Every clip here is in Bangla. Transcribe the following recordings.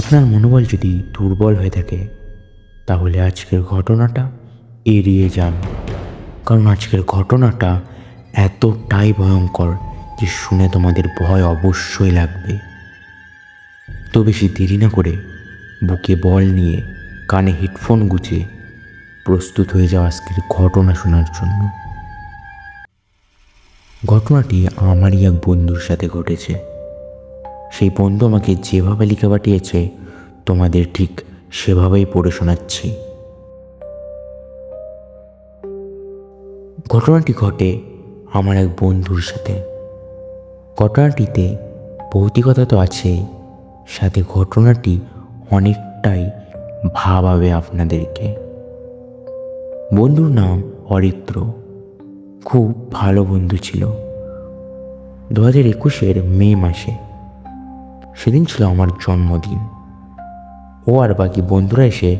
আপনার মনোবল যদি দুর্বল হয়ে থাকে, তাহলে আজকের ঘটনাটা এড়িয়ে যান। কারণ আজকের ঘটনাটা এতটাই ভয়ঙ্কর যে শুনে তোমাদের ভয় অবশ্যই লাগবে। তো বেশি দেরি না করে বুকে বল নিয়ে কানে হেডফোন গুছিয়ে প্রস্তুত হয়ে যাওয়া আজকের ঘটনা শোনার জন্য। ঘটনাটি আমারই এক বন্ধুর সাথে ঘটেছে। সেই বন্ধু আমাকে যেভাবে লিখে পাঠিয়েছে, তোমাদের ঠিক সেভাবেই পড়ে শোনাচ্ছি। ঘটনাটি ঘটে আমার এক বন্ধুর সাথে। ঘটনাটিতে ভৌতিকতা তো আছেই, সাথে ঘটনাটি অনেকটাই ভাবাবে আপনাদেরকে। বন্ধুর নাম অরিত্র। খুব ভালো বন্ধু ছিল। দু হাজার একুশের মে মাসে সেদিন ছিল আমার জন্মদিন। ও আর বাকি বন্ধুরা এসে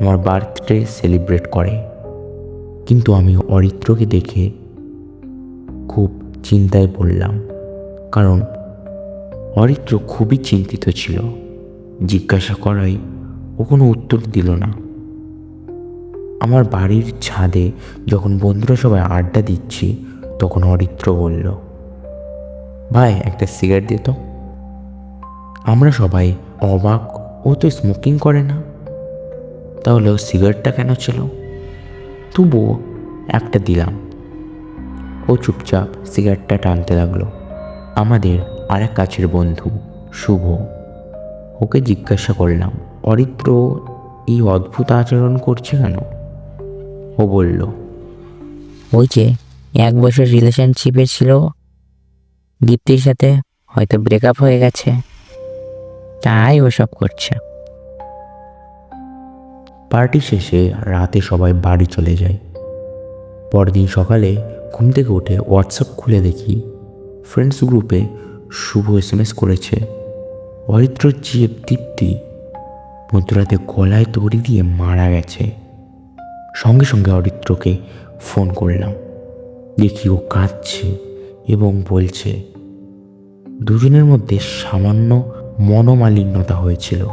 আমার বার্থডে সেলিব্রেট করে। কিন্তু আমি অরিত্রকে দেখে খুব চিন্তায় পড়লাম। কারণ অরিত্র খুবই চিন্তিত ছিল। জিজ্ঞাসা করাই ও কোনো উত্তর দিল না। আমার বাড়ির ছাদে যখন বন্ধুরা সবাই আড্ডা দিচ্ছি, তখন অরিত্র বলল, ভাই, একটা সিগারেট দে তো। আমরা সবাই অবাক ও তো স্মোকিং করে না। তাহলে ও সিগারেটটা কেন ছিল? তবুও একটা দিলাম। ও চুপচাপ সিগারেটটা টানতে লাগল। আমাদের আরেক কাছের বন্ধু, শুভ, ওকে জিজ্ঞাসা করলাম, অরিত্র, এই অদ্ভুত আচরণ করছে কেন? ও বলল, ওই যে, এক বছর রিলেশনশিপে ছিল, দীপ্তির সাথে হয়তো ব্রেকআপ হয়ে গেছে। তাই ওসব করছে। পার্টি শেষে রাতে সবাই বাড়ি চলে যায়। পরদিন সকালে ঘুম থেকে উঠে হোয়াটসঅ্যাপ খুলে দেখি ফ্রেন্ডস গ্রুপে শুভ এস এম এস করেছে। অরিত্র, জিএফ, দীপ্তি মধ্যরাতে গলায় দড়ি দিয়ে মারা গেছে। সঙ্গে সঙ্গে অরিত্রকে ফোন করলাম। দেখি ও কাঁদছে এবং বলছে, দুজনের মধ্যে সামান্য মনোমালিন্যতা হয়েছিল।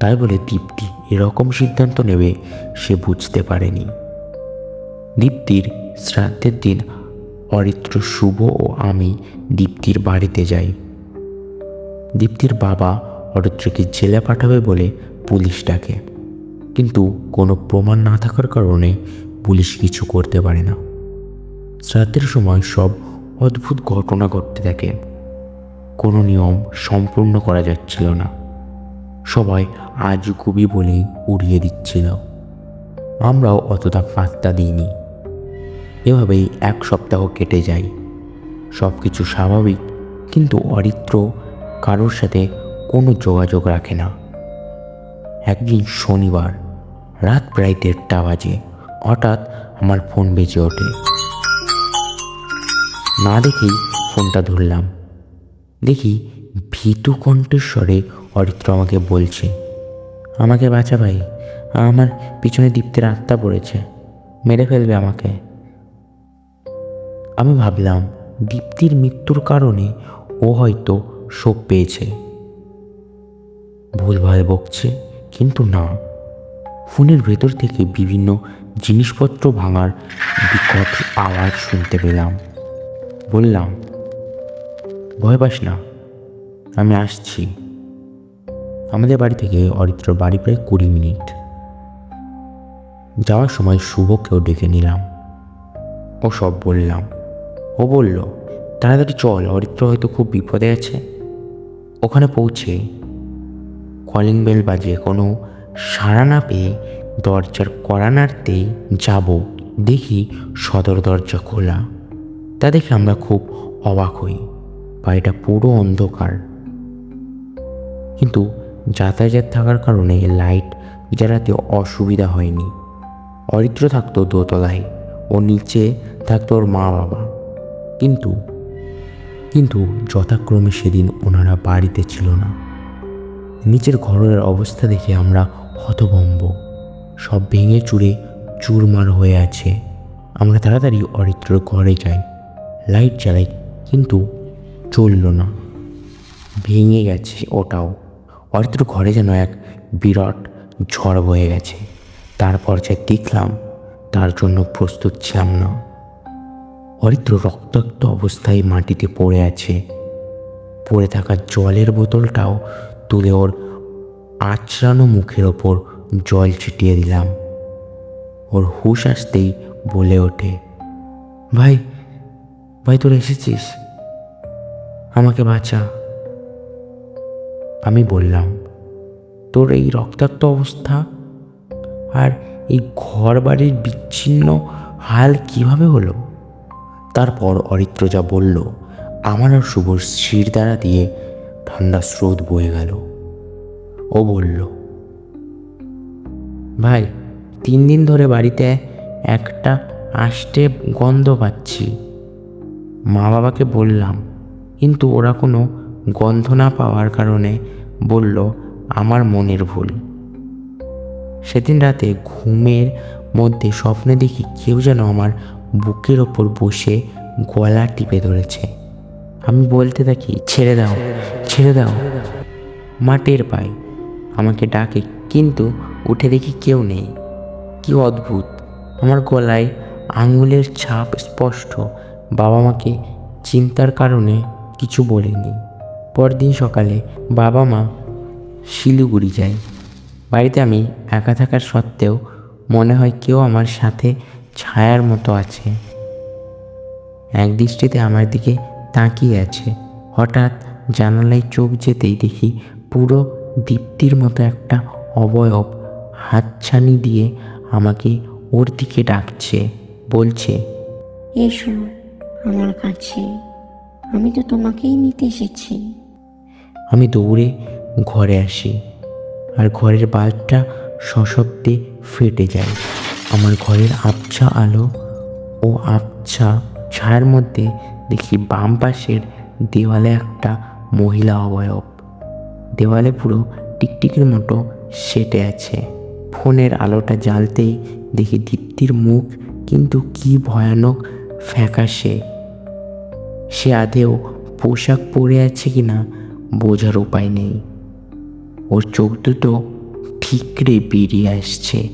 তাই বলে দীপ্তি এরকম সিদ্ধান্ত নেবে সে বুঝতে পারেনি। দীপ্তির শ্রাদ্ধের দিন অরিত্র শুভ ও আমি দীপ্তির বাড়িতে যাই। দীপ্তির বাবা অরিত্রকে জেলে পাঠাবে বলে পুলিশ ডাকে। কিন্তু কোনো প্রমাণ না থাকার কারণে পুলিশ কিছু করতে পারে না। শ্রাদ্ধের সময় সব অদ্ভুত ঘটনা ঘটতে থাকে। কোনো নিয়ম সম্পূর্ণ করা যাচ্ছিল না। সবাই আজ খুবই বলে উড়িয়ে দিচ্ছিল। আমরাও অতটা পাত্তা দিইনি। এভাবেই এক সপ্তাহ কেটে যায়। সব কিছু স্বাভাবিক, কিন্তু অরিত্র কারোর সাথে কোনো যোগাযোগ রাখে না। একদিন শনিবার, রাত প্রায় দেড়টা বাজে, হঠাৎ আমার ফোন বেজে ওঠে। না দেখেই ফোনটা ধরলাম। দেখি ভীতু কণ্ঠস্বরে অরিত্র আমাকে বলছে, আমাকে বাঁচা ভাই, আমার পিছনে দীপ্তের আত্মা পড়েছে, মেরে ফেলবে আমাকে। আমি ভাবলাম, দীপ্তির মৃত্যুর কারণে ও হয়তো শোক পেয়েছে। ভুলভাল বকছে, কিন্তু না। ফোনের ভেতর থেকে বিভিন্ন জিনিসপত্র ভাঙার বিকট আওয়াজ শুনতে পেলাম। বললাম ভয় পাস না। আমি আসছি। আমাদের বাড়ি থেকে অরিত্র বাড়ি প্রায় কুড়ি মিনিট। যাওয়ার সময় শুভকেও ডেকে নিলাম। ও সব বললাম। ও বলল, তাড়াতাড়ি চল, অরিত্র হয়তো খুব বিপদে আছে। ওখানে পৌঁছে কলিং বেল বাজে কোনো সাড়া না পেয়ে দরজার কড়া যাব। দেখি সদর দরজা খোলা। তা দেখে আমরা খুব অবাক হই। বাড়িটা পুরো অন্ধকার। কিন্তু যাতায়াত থাকার কারণে লাইট জ্বালাতে অসুবিধা হয়নি। অরিত্র থাকতো দোতলায় ও নিচে থাকতো ওর মা বাবা। কিন্তু কিন্তু যথাক্রমে সেদিন ওনারা বাড়িতে ছিল না। নিচের ঘরের অবস্থা দেখে আমরা হতভম্ব। সব ভেঙে চুরে চুরমার হয়ে আছে। আমরা তাড়াতাড়ি অরিত্রর ঘরে যাই। লাইট জ্বালাই, কিন্তু চলল না। ভেঙে গেছে ওটাও। অরিত্র ঘরে যেন এক বিরাট ঝড় বয়ে গেছে। তারপর যা দেখলাম, তার জন্য প্রস্তুত ছিলাম না। অরিত্র রক্তাক্ত অবস্থায় মাটিতে পড়ে আছে। পড়ে থাকা জলের বোতলটাও তুলে ওর আঁচড়ানো মুখের ওপর জল ছিটিয়ে দিলাম। ওর হুশ আসতেই বলে ওঠে, ভাই ভাই তোর এসেছিস? আমাকে বাঁচা। আমি বললাম, তোর এই রক্তাক্ত অবস্থা আর এই ঘর বাড়ির বিচ্ছিন্ন হাল কীভাবে হলো? তারপর অরিত্র যা বলল, আমার আর শুভর শির দ্বারা দিয়ে ঠান্ডা স্রোত বয়ে গেল। ও বলল, ভাই, তিন দিন ধরে বাড়িতে একটা আষ্টে গন্ধ পাচ্ছি। মা বাবাকে বললাম কিন্তু ওরা কোনো গন্ধ না পাওয়ার কারণে বলল, আমার মনের ভুল। সেদিন রাতে ঘুমের মধ্যে স্বপ্নে দেখি কেউ যেন আমার বুকের ওপর বসে গলা টিপে ধরেছে। আমি বলতে থাকি, ছেড়ে দাও ছেড়ে দাও। মাটির পাই আমাকে ডাকে, কিন্তু উঠে দেখি কেউ নেই। কি অদ্ভুত! আমার গলায় আঙুলের ছাপ স্পষ্ট। বাবা মাকে চিন্তার কারণে কিছু বলিনি। পরদিন সকালে বাবা মা শিলিগুড়ি যায়। বাড়িতে আমি একা থাকার সত্ত্বেও মনে হয় কেউ আমার সাথে ছায়ার মতো আছে। এক দৃষ্টিতে আমার দিকে তাকিয়ে আছে। হঠাৎ জানালায় চোখ যেতেই দেখি পুরো দীপ্তির মতো একটা অবয়ব হাতছানি দিয়ে আমাকে ওর দিকে ডাকছে, বলছে, এসো আমার কাছে। আমি তো তোমাকেই নিতে এসেছি। আমি দৌড়ে ঘরে আসি আর ঘরের বাল্বটা সশব্দে ফেটে যায়। আমার ঘরের আবছা আলো ও আবছা ছায়ার মধ্যে দেখি বাম পাশের দেওয়ালে একটা মহিলা অবয়ব। দেওয়ালে পুরো টিকটিকির মতো সেটে আছে। ফোনের আলোটা জ্বালতেই দেখি দীপ্তির মুখ কিন্তু কি ভয়ানক ফ্যাকাশে। সে আদেও পোশাক পরে আছে কিনা বোঝার উপায় নেই। ওর চোখ দুটো ঠিকরে বেরিয়ে আসছে।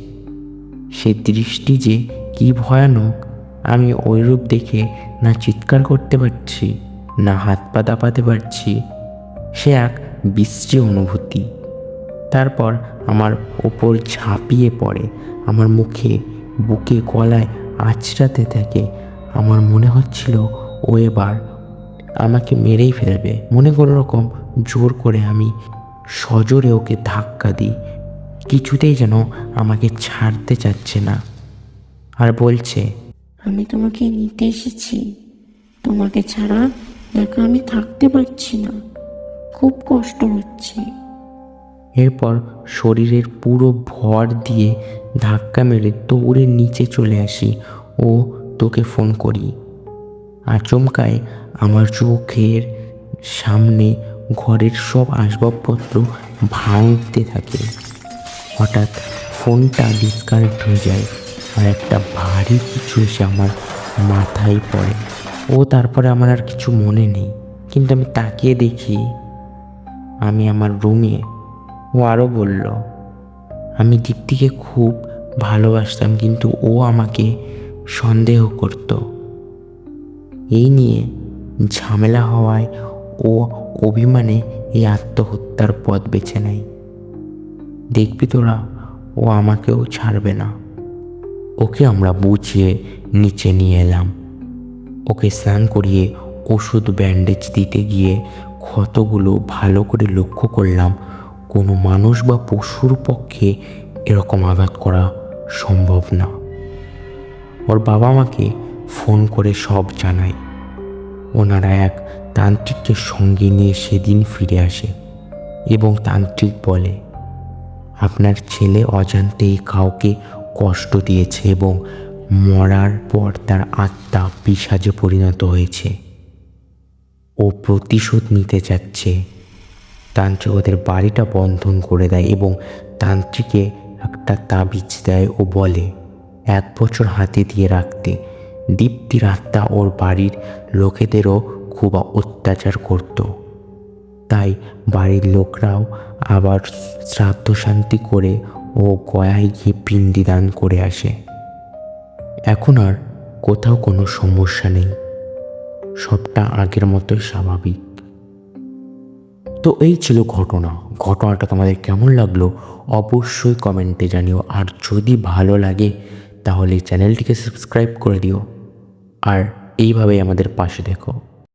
সে দৃষ্টি যে কি ভয়ানক, আমি ওই রূপ দেখে না চিৎকার করতে পারছি, না হাত পা দাপাতে পারছি। সে এক বিশ্রী অনুভূতি। তারপর আমার ওপর ঝাঁপিয়ে পড়ে, আমার মুখে বুকে গলায় আঁচড়াতে থাকে। আমার মনে হচ্ছিল ও এবার আমাকে মেরেই ফেলবে। মনে কোনো রকম জোর করে আমি সজোরে ওকে ধাক্কা দিই। কিছুতেই যেন আমাকে ছাড়তে চাচ্ছে না। আর বলছে আমি তোমাকে নিতে এসেছি। তোমাকে ছাড়া একা আমি থাকতে পারছি না। খুব কষ্ট হচ্ছে। এরপর শরীরের পুরো ভর দিয়ে ধাক্কা মেরে দৌড়ে নিচে চলে আসি। ও তোকে ফোন করি। আচমকায় আমার চোখের সামনে ঘরের সব আসবাবপত্র ভাঙতে থাকে। হঠাৎ ফোনটা ডিসকানেক্ট হয়ে যায় আর একটা ভারী কিছু এসে আমার মাথায় পড়ে। ও তারপরে আমার আর কিছু মনে নেই, কিন্তু আমি তাকিয়ে দেখি আমি আমার রুমে। ও আরও বলল, আমি দীপ্তিকে খুব ভালোবাসতাম, কিন্তু ও আমাকে সন্দেহ করত। এই নিয়ে ঝামেলা হওয়ায় ও অভিমানে এই আত্মহত্যার পথ বেছে নেয়। দেখবি তোরা, ও আমাকেও ছাড়বে না। ওকে আমরা বুঝিয়ে নিচে নিয়ে এলাম। ওকে স্নান করিয়ে ওষুধ, ব্যান্ডেজ দিতে গিয়ে ক্ষতগুলো ভালো করে লক্ষ্য করলাম, কোনো মানুষ বা পশুর পক্ষে এরকম আঘাত করা সম্ভব না। ওর বাবা মাকে ফোন করে সব জানায় ওনারা এক তান্ত্রিককে সঙ্গে নিয়ে সেদিন ফিরে আসে এবং তান্ত্রিক বলে, আপনার ছেলে অজান্তেই কাউকে কষ্ট দিয়েছে এবং মরার পর তার আত্মা পিসাজে পরিণত হয়েছে। ও প্রতিশোধ নিতে যাচ্ছে তান্ত্রিক ওদের বাড়িটা বন্ধন করে দেয় এবং তান্ত্রিকে একটা তাবিজ দেয় ও বলে, এক বছর হাতে দিয়ে রাখতে। দীপ্তির আত্মা ওর বাড়ির লোকেদেরও খুব অত্যাচার করত। তাই বাড়ির লোকরাও আবার শ্রাদ্ধ শান্তি করে ও গয়ায় গিয়ে পিণ্ডি দান করে আসে। এখন আর কোথাও কোনো সমস্যা নেই। সবটা আগের মতোই স্বাভাবিক। তো এই ছিল ঘটনা। ঘটনাটা তোমাদের কেমন লাগল অবশ্যই কমেন্টে জানিও। আর যদি ভালো লাগে তাহলে চ্যানেলটিকে সাবস্ক্রাইব করে দিও। আর এইভাবেই আমাদের পাশে দেখো।